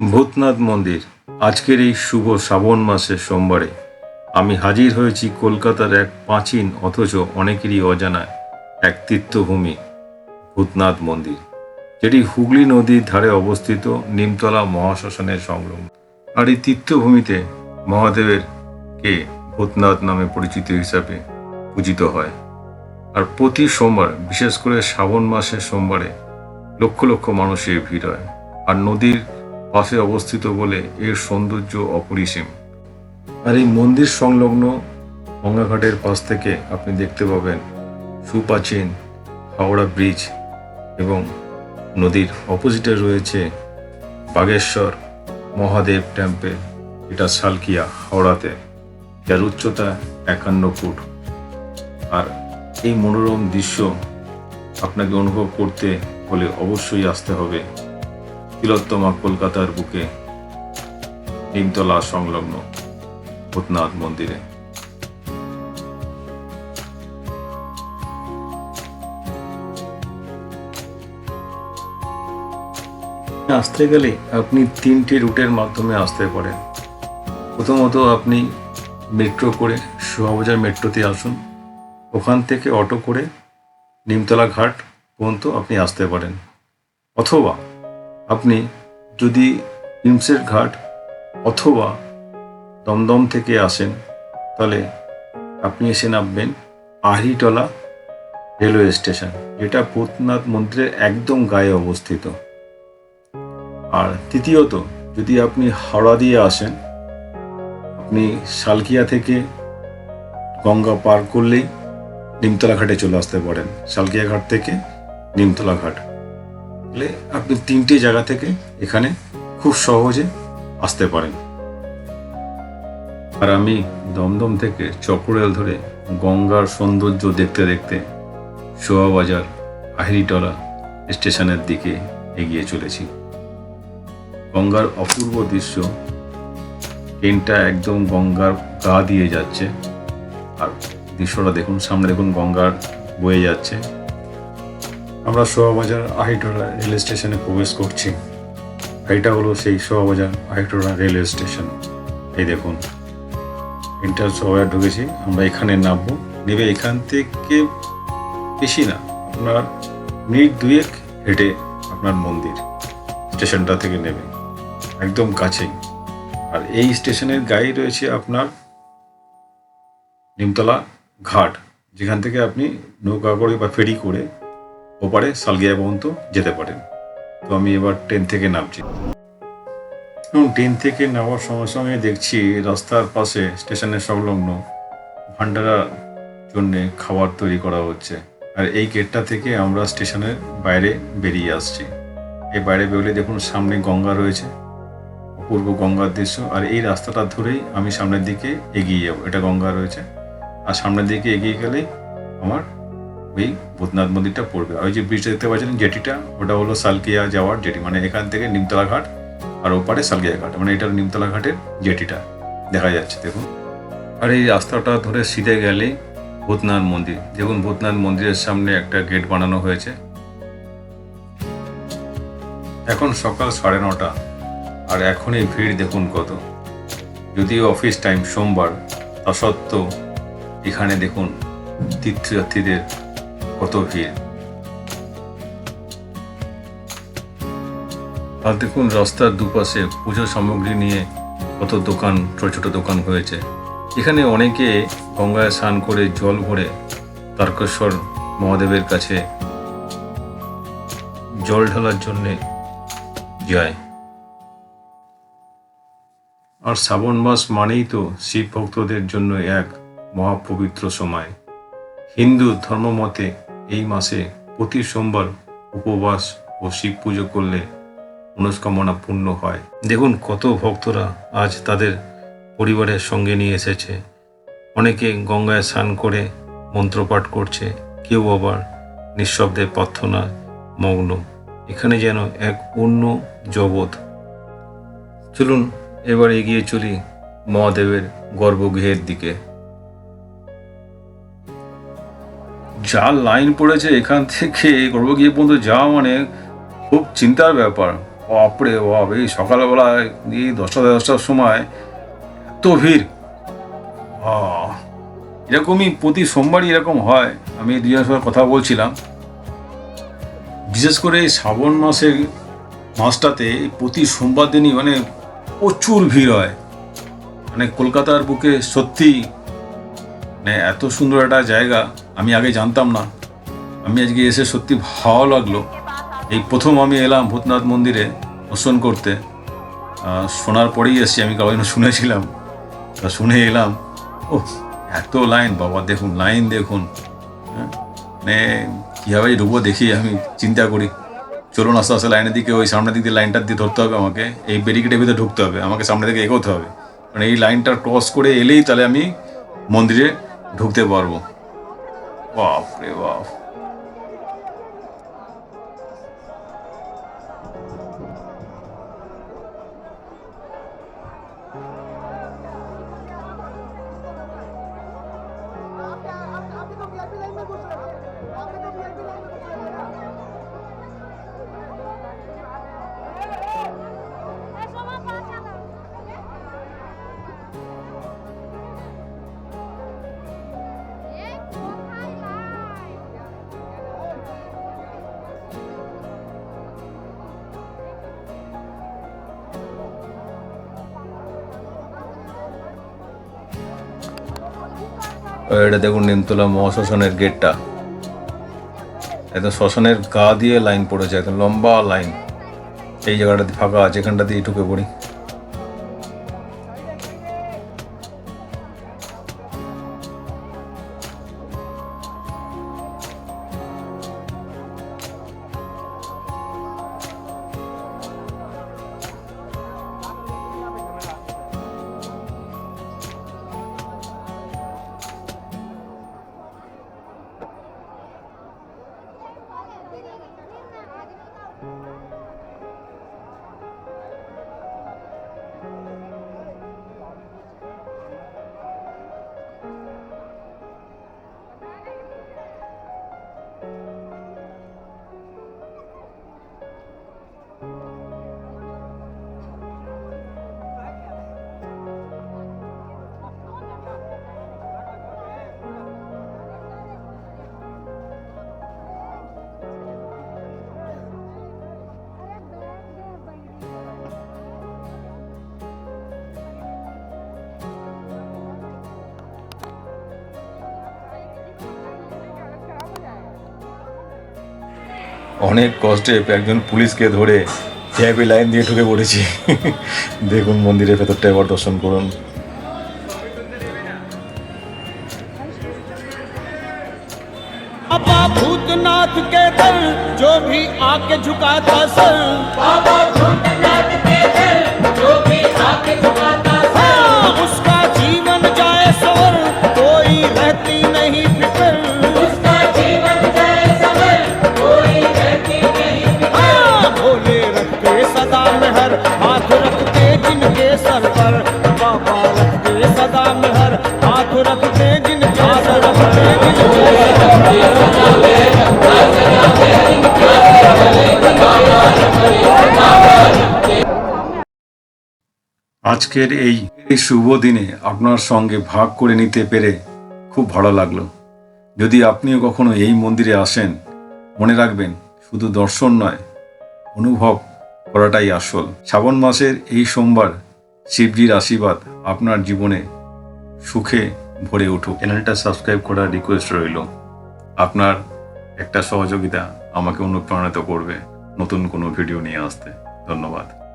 ভূতনাথ মন্দির, আজকের এই শুভ শ্রাবণ মাসের সোমবারে। আমি হাজির হয়েছি কলকাতার এক প্রাচীন, অথচ অনেকেরই অজানা এক তীর্থভূমি, ভূতনাথ মন্দির, যেটি হুগলি নদীর ধারে অবস্থিত নিমতলা মহাশ্মশানের সংলগ্ন। আর এই তীর্থভূমিতে মহাদেবের কে ভূতনাথ নামে পরিচিত হিসাবে পূজিত হয়। আর প্রতি সোমবার, বিশেষ করে শ্রাবণ মাসের সোমবারে, লক্ষ লক্ষ মানুষের ভিড় হয়। আর নদীর পাশে অবস্থিত বলে এর সৌন্দর্য অপরিসীম। আর এই মন্দির সংলগ্ন গঙ্গাঘাটের পাশ থেকে আপনি দেখতে পাবেন সুপ্রাচীন হাওড়া ব্রিজ এবং নদীর অপোজিটে রয়েছে বাগেশ্বর মহাদেব টেম্পেল এটা সালকিয়া হাওড়াতে, যার উচ্চতা একান্ন ফুট। আর এই মনোরম দৃশ্য আপনাকে অনুভব করতে হলে অবশ্যই আসতে হবে তিলোত্তমা কলকাতার বুকে নিমতলা সংলগ্ন ভূতনাথ মন্দিরে। আসতে গেলে আপনি তিনটি রুটের মাধ্যমে আসতে পারেন। প্রথমত আপনি মেট্রো করে শোভাবাজার মেট্রোতে আসুন। ওখান থেকে অটো করে নিমতলা ঘাট পর্যন্ত আপনি আসতে পারেন। অথবা আপনি যদি হিমসের ঘাট অথবা দমদম থেকে আসেন, তাহলে আপনি এসে নামবেন আহিটলা রেলওয়ে স্টেশন, যেটা ভূতনাথ মন্দিরের একদম গায়ে অবস্থিত। আর তৃতীয়ত, যদি আপনি হাওড়া দিয়ে আসেন, আপনি সালকিয়া থেকে গঙ্গা পার করলেই নিমতলা ঘাটে চলে আসতে পারেন। সালকিয়া ঘাট থেকে নিমতলা ঘাট। তাহলে আপনি তিনটে জায়গা থেকে এখানে খুব সহজে আসতে পারেন। আর আমি দমদম থেকে চক্ররেল ধরে গঙ্গার সৌন্দর্য দেখতে দেখতে শোয়াবাজার আহিরিটলা স্টেশনের দিকে এগিয়ে চলেছি। গঙ্গার অপূর্ব দৃশ্য ট্রেনটা একদম গঙ্গার গা দিয়ে যাচ্ছে। আর দৃশ্যটা দেখুন, সামনে দেখুন গঙ্গার বয়ে যাচ্ছে। আমরা শোভাবাজার আহিটোলা রেল স্টেশনে প্রবেশ করছি। এইটা হলো সেই শোভাবাজার আহিটোলা রেলওয়ে স্টেশন। এই দেখুন। ইন্টার শোভাবাজার ঢুকেছি, আমরা এখানে নামবো। নেবে এখান থেকে বেশি না, আপনার মিনিট দুয়েক হেঁটে আপনার মন্দির, স্টেশনটা থেকে নেবে একদম কাছেই। আর এই স্টেশনের গায়ে রয়েছে আপনার নিমতলা ঘাট, যেখান থেকে আপনি নৌকা করে বা ফেরি করে ওপারে সালগিয়া পর্যন্ত যেতে পারেন। তো আমি এবার ট্রেন থেকে নামছি। এবং ট্রেন থেকে নামার সঙ্গে সঙ্গে দেখছি রাস্তার পাশে স্টেশনের সংলগ্ন ভান্ডারার জন্যে খাবার তৈরি করা হচ্ছে। আর এই গেটটা থেকে আমরা স্টেশনের বাইরে বেরিয়ে আসছি। এই বাইরে বেরোলে দেখুন সামনে গঙ্গা রয়েছে, অপূর্ব গঙ্গার দৃশ্য। আর এই রাস্তাটা ধরেই আমি সামনের দিকে এগিয়ে যাব। এটা গঙ্গা রয়েছে। আর সামনের দিকে এগিয়ে গেলেই আমার ওই ভূতনাথ মন্দিরটা পড়বে। ওই যে ব্রিজটা দেখতে পাচ্ছেন, জেটিটা, ওটা হলো সালকিয়া যাওয়ার জেটি মানে এখান থেকে নিমতলা ঘাট, আর ওপারে সালকিয়া ঘাট মানে এটা নিমতলা ঘাটের জেটিটা দেখা যাচ্ছে, দেখুন। আর এই রাস্তাটা ধরে সিধে গেলেই ভূতনাথ মন্দির। দেখুন, ভূতনাথ মন্দিরের সামনে একটা গেট বানানো হয়েছে। এখন সকাল সাড়ে নটা, আর এখনই ভিড়, দেখুন কত। যদিও অফিস টাইম সোমবার, তা সত্ত্বেও এখানে দেখুন, তীর্থযাত্রীদের কত ভিড় আর দেখুন, রাস্তার দুপাশে পুজো সামগ্রী নিয়ে কত দোকান, ছোট ছোট দোকান হয়েছে। এখানে অনেকে গঙ্গায় স্নান করে জল ভরে তারকেশ্বর মহাদেবের কাছে জল ঢালার জন্যে যায়। আর শ্রাবণ মাস মানেই তো শিব ভক্তদের জন্য এক মহাপবিত্র সময়। হিন্দু ধর্মমতে এই মাসে প্রতি সোমবার উপবাস ও শিব পুজো করলে মনস্কামনা পূর্ণ হয়। দেখুন, কত ভক্তরা আজ তাদের পরিবারের সঙ্গে নিয়ে এসেছে। অনেকে গঙ্গায় স্নান করে মন্ত্রপাঠ করছে, কেউ আবার নিঃশব্দে প্রার্থনা মগ্ন। এখানে যেন এক অন্য জগৎ। চলুন, এবার এগিয়ে চলি মহাদেবের গর্ভগৃহের দিকে। যা লাইন পড়েছে এখান থেকে গর্ভগৃহ পর্যন্ত যাওয়া মানে খুব চিন্তার ব্যাপার। বাপরে বাপ, এই সকালবেলায় এই দশটা দশটার সময় এত ভিড়। এরকমই প্রতি সোমবারই এরকম হয়, আমি দুজনের সঙ্গে কথা বলছিলাম। বিশেষ করে এই শ্রাবণ মাসের মাসটাতে প্রতি সোমবার দিনই মানে প্রচুর ভিড় হয়। মানে কলকাতার বুকে সত্যি মানে এত সুন্দর একটা জায়গা, আমি আগে জানতাম না। আমি আজকে এসে সত্যি ভালো লাগল। এই প্রথম আমি এলাম ভূতনাথ মন্দিরে দর্শন করতে। শোনার পরেই এসেছি, আমি জন্য শুনেছিলাম। তা শুনে এলাম ও এত লাইন, বাবা দেখুন, লাইন দেখুন। হ্যাঁ? মানে কীভাবে ঢুকবো দেখি, আমি চিন্তা করি। চলুন আস্তে আস্তে লাইনের দিকে, ওই সামনের দিক দিয়ে লাইনটার দিয়ে ধরতে হবে আমাকে। এই ব্যারিকেডের ভিতরে ঢুকতে হবে, আমাকে সামনে দিকে এগোতে হবে। মানে এই লাইনটা ক্রস করে এলেই তাহলে আমি মন্দিরে ঢুকতে পারব। বাপরে বাপ। এটা দেখুন নিমতলা মহাশ্মশানের গেটটা একদম শ্মশানের গা দিয়ে লাইন পড়েছে, একদম লম্বা লাইন এই জায়গাটা ফাঁকা আছে, এখানটা দিয়ে ঢুকে পড়ি। অনেক কষ্টে একজন পুলিশকে ধরে ভিআইপি লাইন দিয়ে ঢুকে পড়েছি দেখুন মন্দিরের ভেতরটা এবার দর্শন করুন बाबा भूतनाथ के दर जो भी आके झुकाता सर बाबा भूतनाथ के दर जो भी आके झुकाता আজকের এই এই শুভ দিনে আপনার সঙ্গে ভাগ করে নিতে পেরে খুব ভালো লাগল। যদি আপনিও কখনো এই মন্দিরে আসেন, মনে রাখবেন শুধু দর্শন নয়, অনুভব করাটাই আসল। শ্রাবণ মাসের এই সোমবার শিবজির আশীর্বাদ আপনার জীবনে সুখে ভরে উঠুক। চ্যানেলটা সাবস্ক্রাইব করার রিকোয়েস্ট রইল। আপনার একটা সহযোগিতা আমাকে অনুপ্রাণিত করবে নতুন কোনো ভিডিও নিয়ে আসতে। ধন্যবাদ।